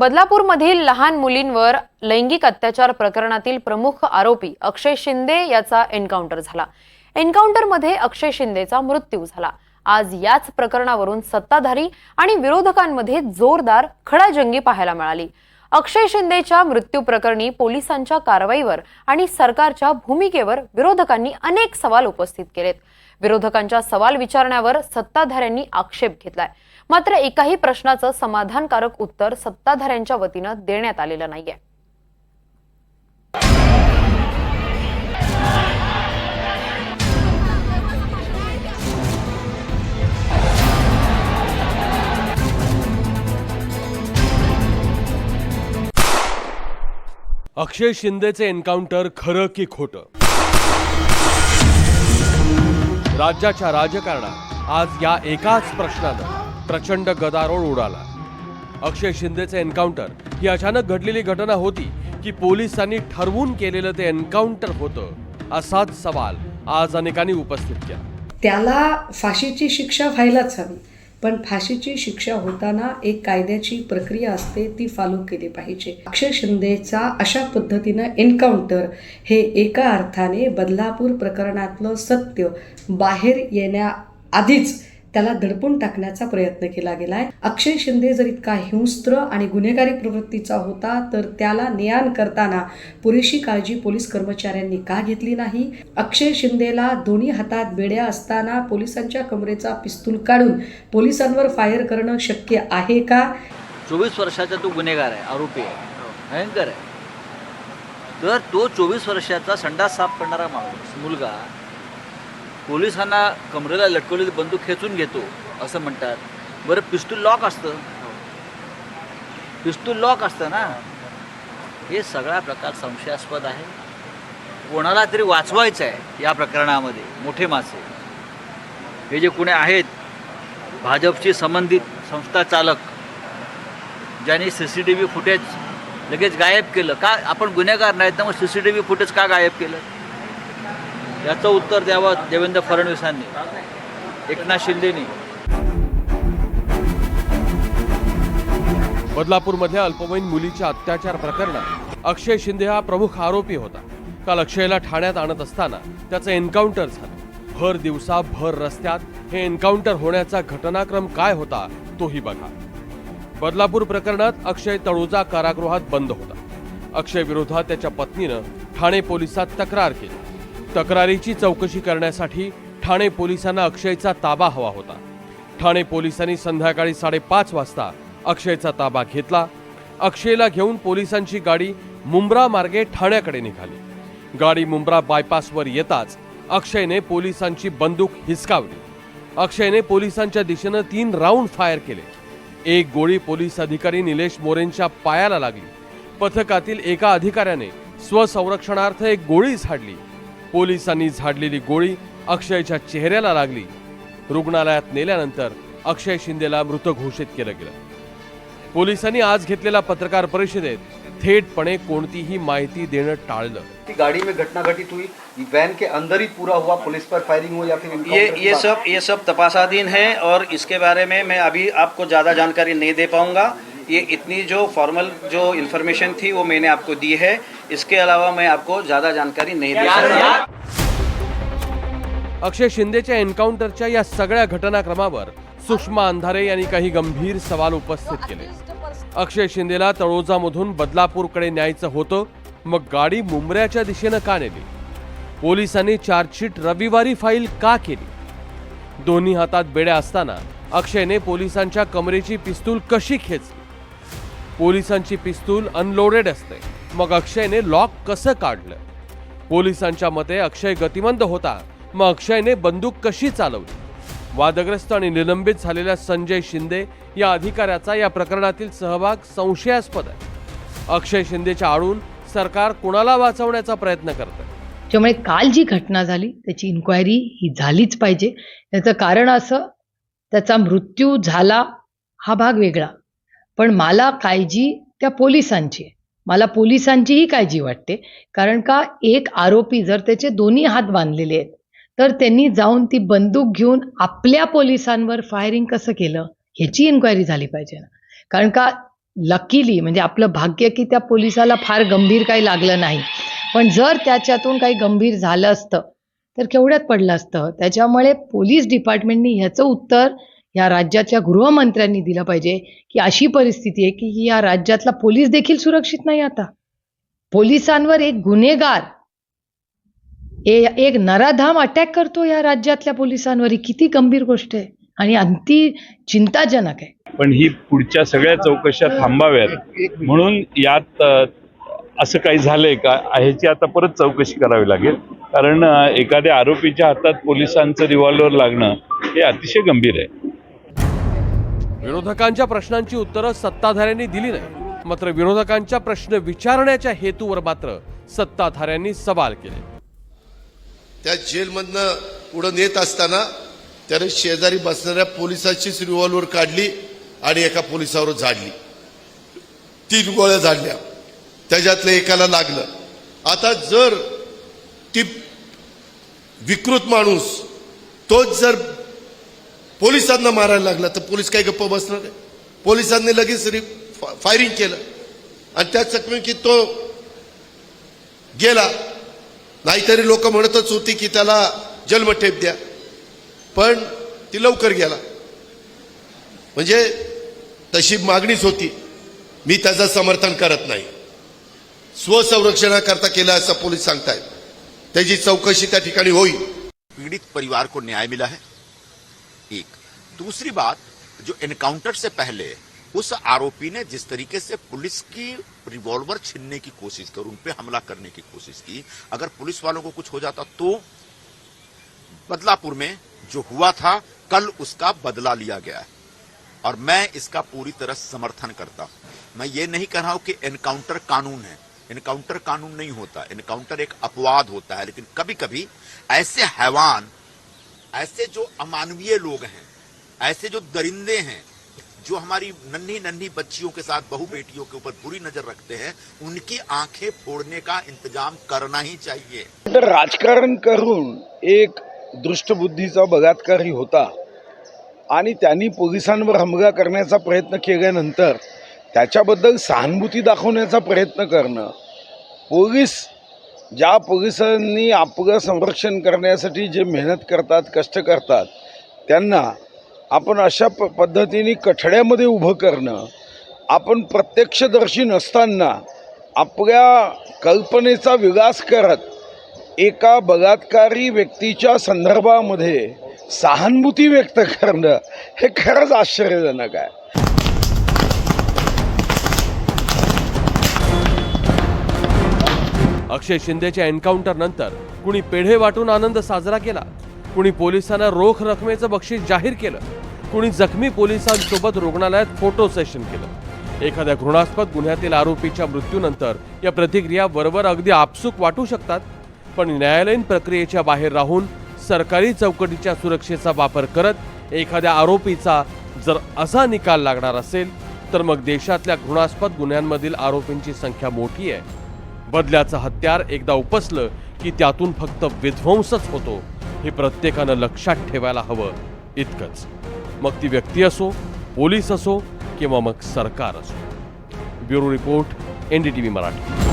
बदलापूरमधील लहान मुलींवर लैंगिक अत्याचार प्रकरणातील प्रमुख आरोपी अक्षय शिंदे याचा एन्काउंटर झाला. एन्काउंटरमध्ये अक्षय शिंदेचा मृत्यू झाला. आज याच प्रकरणावरून सत्ताधारी आणि विरोधकांमध्ये जोरदार खडाजंगी पाहायला मिळाली. अक्षय शिंदेच्या मृत्यू प्रकरणी पोलिसांच्या कारवाईवर आणि सरकारच्या भूमिकेवर विरोधकांनी अनेक सवाल उपस्थित केलेत. विरोधकांच्या सवाल विचारण्यावर सत्ताधाऱ्यांनी आक्षेप घेतलाय. मात्र एकाही प्रश्नाचं समाधानकारक उत्तर सत्ताधाऱ्यांच्या वतीनं देण्यात आलेलं नाहीये. अक्षय शिंदेचे एन्काउंटर खरं की खोटं? राज्याच्या राजकारणात आज या एकाच प्रश्नानं प्रचंड गदारोळ उडाला. अक्षय शिंदेचे एन्काउंटर ही अचानक घडलेली घटना होती की पोलिसांनी ठरवून केलेलं ते एन्काउंटर होतं असाच सवाल आज अनेकांनी उपस्थित केला. त्याला फाशीची शिक्षा व्हायलाच हवी पण फाशीची शिक्षा होताना एक कायद्याची प्रक्रिया असते ती फॉलो केली पाहिजे. अक्षय शिंदेचा अशा पद्धतीनं एन्काउंटर हे एका अर्थाने बदलापूर प्रकरणातलं सत्य बाहेर येण्याआधीच त्याला दडपून टाकण्याचा प्रयत्न केला गेलाय. अक्षय शिंदे जर इतका हिंस्त्र आणि गुन्हेगारी प्रवृत्तीचा होता तर त्याला नियान करताना पुरेशी काळजी पोलीस कर्मचाऱ्यांनी का घेतली नाही? अक्षय शिंदेला दोन्ही हातात बेड्या असताना पोलिसांच्या कमरेचा पिस्तूल काढून पोलिसांवर फायर करणं शक्य आहे का? चोवीस वर्षाचा तो गुन्हेगार आहे आरोपी आहे. भयंकर आहे. तर तो चोवीस वर्षाचा संडास साफ करणारा माणूस मुलगा पोलिसांना कमरेला लटकवलेली बंदूक खेचून घेतो असं म्हणतात. बरं पिस्तूल लॉक असतं. पिस्तूल लॉक असतं ना. हे सगळा प्रकार संशयास्पद आहे. कोणाला तरी वाचवायचं आहे या प्रकरणामध्ये मोठे मासे. हे जे कुणी आहेत भाजपशी संबंधित संस्था चालक ज्यांनी C C T V footage लगेच गायब केलं. का आपण गुन्हेगार नाहीत ना मग C C T V footage का गायब केलं? याचं उत्तर द्यावं देवेंद्र फडणवीसांनी एकनाथ शिंदेनी. बदलापूरमधल्या अल्पवयीन मुलीच्या अत्याचार प्रकरणात अक्षय शिंदे हा प्रमुख आरोपी होता. काल अक्षयला ठाण्यात आणत असताना त्याचं एन्काउंटर झालं. भर दिवसा भर रस्त्यात हे एन्काउंटर होण्याचा घटनाक्रम काय होता तोही बघा. बदलापूर प्रकरणात अक्षय तळोजा कारागृहात बंद होता. अक्षय विरोधात त्याच्या पत्नीनं ठाणे पोलिसात तक्रार केली. तक्रारीची चौकशी करण्यासाठी ठाणे पोलिसांना अक्षयचा ताबा हवा होता. ठाणे पोलिसांनी संध्याकाळी साडेपाच वाजता अक्षयचा ताबा घेतला. अक्षयला घेऊन पोलिसांची गाडी मुंब्रा मार्गे ठाण्याकडे निघाली. गाडी मुंब्रा बायपासवर येताच अक्षयने पोलिसांची बंदूक हिसकावली. अक्षयने पोलिसांच्या दिशेनं तीन राऊंड फायर केले. एक गोळी पोलीस अधिकारी निलेश मोरेंच्या पायाला लागली. पथकातील एका अधिकाऱ्याने स्वसंरक्षणार्थ एक गोळी झाडली. पोलिसांनी झाडलेली गोळी अक्षयच्या चेहऱ्याला लागली. रुग्णालयात नेल्यानंतर अक्षय शिंदेला मृत घोषित केलं गेलं. पोलिसांनी आज घेतलेल्या पत्रकार परिषदेत थेटपणे कोणतीही माहिती देणं टाळलं. की गाड़ी में घटना घटित हुई वैन के अंदर ही पूरा हुआ पुलिस पर फायरिंग हुई या फिर ये ये? सब ये सब तपासाधीन है और इसके बारे में मैं अभी आपको ज़्यादा जानकारी नहीं दे पाऊंगा। ये इतनी जो फॉर्मल जो इन्फॉर्मेशन थी वो मैंने आपको दी है। इसके अलावा मैं आपको ज़्यादा जानकारी नहीं दे सकता। अक्षय शिंदेच्या एन्काउंटरच्या या सगळ्या घटनाक्रमावर सुषमा अंधारे यांनी काही गंभीर सवाल उपस्थित केले. अक्षय शिंदेला तळोजामधून बदलापूरकडे न्यायचं होतं मग गाडी मुंबऱ्याच्या दिशेनं का नेली? पोलिसांनी चार्जशीट रविवारी फाईल का केली? दोन्ही हातात बेड्या असताना अक्षयने पोलिसांच्या कमरेची पिस्तूल कशी खेचली? पोलिसांची पिस्तूल अनलोडेड असते. मग अक्षयने लॉक कसं काढलं? पोलिसांच्या मते अक्षय गतिमंद होता. मग अक्षयने बंदूक कशी चालवली? वादग्रस्त आणि निलंबित झालेल्या संजय शिंदे या अधिकाऱ्याचा या प्रकरणातील सहभाग संशयास्पद आहे. अक्षय शिंदेच्या आडून सरकार कुणाला वाचवण्याचा प्रयत्न करतं त्यामुळे काल जी घटना झाली त्याची इन्क्वायरी ही झालीच पाहिजे. त्याचं कारण असं त्याचा मृत्यू झाला हा भाग वेगळा. पण मला काळजी त्या पोलिसांची मला पोलिसांचीही काळजी वाटते. कारण का एक आरोपी जर त्याचे दोन्ही हात बांधलेले आहेत तर त्यांनी जाऊन ती बंदूक घेऊन आपल्या पोलिसांवर फायरिंग कसं केलं ह्याची इन्क्वायरी झाली पाहिजे ना. कारण का लकीली म्हणजे आपलं भाग्य की त्या पोलिसाला फार गंभीर काही लागलं नाही. पण जर त्याच्यातून काही गंभीर झालं असतं तर केवढ्यात पडलं असतं? त्याच्यामुळे पोलीस डिपार्टमेंटनी ह्याचं उत्तर या राज्याच्या गृहमंत्र्यांनी दिलं पाहिजे की अशी परिस्थिती आहे की या राज्यातला पोलीस देखील सुरक्षित नाही आता. पोलिसांवर एक गुन्हेगार ए- एक नराधाम अटॅक करतो या राज्यातल्या पोलिसांवर. ही किती गंभीर गोष्ट आहे आणि अंती चिंताजनक आहे. पण ही पुढच्या सगळ्या चौकशा थांबाव्यात. म्हणून यात असं काही झालंय का ह्याची आता परत चौकशी करावी लागेल. कारण एखाद्या आरोपीच्या हातात पोलिसांचं रिव्हॉल्वर लागणं हे अतिशय गंभीर आहे. विरोधकांच्या प्रश्नांची उत्तरं सत्ताधाऱ्यांनी दिली नाही. मात्र विरोधकांच्या प्रश्न विचारण्याच्या हेतूवर मात्र सत्ताधाऱ्यांनी सवाल केले. त्या जेलमधनं पुढं नेत असताना त्याने शेजारी बसणाऱ्या पोलिसाचीच रिव्हॉल्वर काढली आणि एका पोलिसावर झाडली. तीन गोळ्या झाडल्या. त्याच्यातल्या एकाला लागलं. आता जर ती विकृत माणूस तोच जर पोलिसांना मारायला लागला तर पोलीस काय गप्प बसणार पोलिसांनी लगेच रि- फायरिंग केलं. आणि त्या चकमकीत तो गेला. नाहीतरी लोक म्हणतच होती की त्याला जन्मठेप द्या. पण ती लवकर गेला. म्हणजे तशी मागणीच होती. मी त्याचं समर्थन करत नाही. स्वसंरक्षणाकरता केलं असं पोलीस सांगतायत. त्याची चौकशी त्या ठिकाणी होईल. पीड़ित परिवार को न्याय मिला है। एक। दूसरी बात, जो एनकाउंटर से पहले, उस आरोपी ने जिस तरीके से पुलिस की रिवॉल्वर छीनने की कोशिश कर, उन पे हमला करने की कोशिश की, अगर पुलिस वालों को कुछ हो जाता तो बदलापुर में जो हुआ था, कल उसका बदला लिया गया है। और मैं इसका पूरी तरह समर्थन करता हूँ। मैं ये नहीं कह रहा हूँ कि एनकाउंटर कानून है। एनकाउंटर कानून नहीं होता। एनकाउंटर एक अपवाद होता है, लेकिन कभी कभी ऐसे हैवान ऐसे जो अमानवीय लोग हैं, ऐसे जो दरिंदे हैं, जो हमारी नन्ही नन्ही बच्चियों के साथ बहु बेटियों के ऊपर बुरी नज़र रखते हैं, उनकी आँखें फोड़ने का इंतज़ाम करना ही चाहिए। तर राजकारण करून एक दृष्टबुद्धीचा बलात्कारी होता आणि त्यांनी पोलिसांवर हमला करण्याचा प्रयत्न त्याच्याबद्दल सहानुभूती दाखवण्याचा प्रयत्न करणं, पोलीस ज्या पोलिसांनी आपलं संरक्षण करण्यासाठी जे मेहनत करतात कष्ट करतात त्यांना आपण अशा प पद्धतीने कठड्यामध्ये उभं करणं आपण प्रत्यक्षदर्शी नसताना आपल्या कल्पनेचा विकास करत एका बलात्कारी व्यक्तीच्या संदर्भामध्ये सहानुभूती व्यक्त करणं हे खरंच आश्चर्यजनक आहे. अक्षय शिंदेच्या एन्काउंटरनंतर कुणी पेढे वाटून आनंद साजरा केला कुणी पोलिसांना रोख रकमेचं बक्षीस जाहीर केलं कुणी जखमी पोलिसांसोबत रुग्णालयात फोटो सेशन केलं. एखाद्या घृणास्पद गुन्ह्यातील आरोपीच्या मृत्यूनंतर या प्रतिक्रिया बरोबर अगदी आपसूक वाटू शकतात पण न्यायालयीन प्रक्रियेच्या बाहेर राहून सरकारी चौकटीच्या सुरक्षेचा वापर करत एखाद्या आरोपीचा जर असा निकाल लागणार असेल तर मग देशातल्या घृणास्पद गुन्ह्यांमधील आरोपींची संख्या मोठी आहे. बदल्याचं हत्यार एकदा उपसलं की त्यातून फक्त विध्वंसच होतो हे प्रत्येकानं लक्षात ठेवायला हवं इतकंच. मग ती व्यक्ती असो पोलीस असो किंवा मग सरकार असो. Bureau report N D T V Marathi.